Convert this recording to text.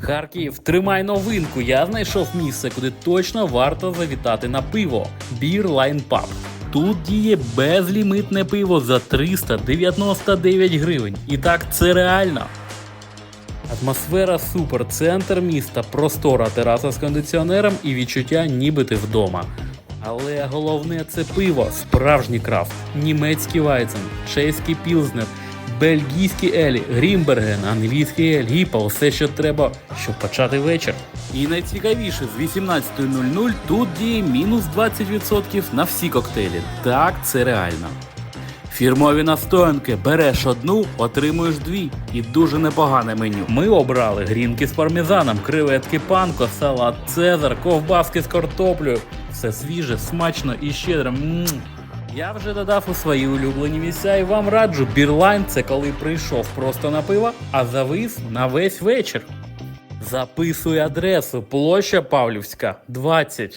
Харків, тримай новинку. Я знайшов місце, куди точно варто завітати на пиво. Beer Line Pub. Тут діє безлімитне пиво за 399 гривень. І так це реально. Атмосфера супер, центр міста, простора тераса з кондиціонером і відчуття ніби ти вдома. Але головне це пиво, справжній крафт, німецький вайцен, чеський пілзнер, бельгійські елі, грімберген, англійський ель, гіпа, все, що треба, щоб почати вечір. І найцікавіше, з 18.00 тут діє мінус 20% на всі коктейлі. Так, це реально. Фірмові настоянки береш одну, отримуєш дві. І дуже непогане меню. Ми обрали грінки з пармезаном, креветки панко, салат Цезар, ковбаски з картоплею. Все свіже, смачно і щедро. М. Я вже додав у свої улюблені місця і вам раджу. Бірлайн це коли прийшов просто на пиво, а завис на весь вечір. Записуй адресу площа Павлівська, 20.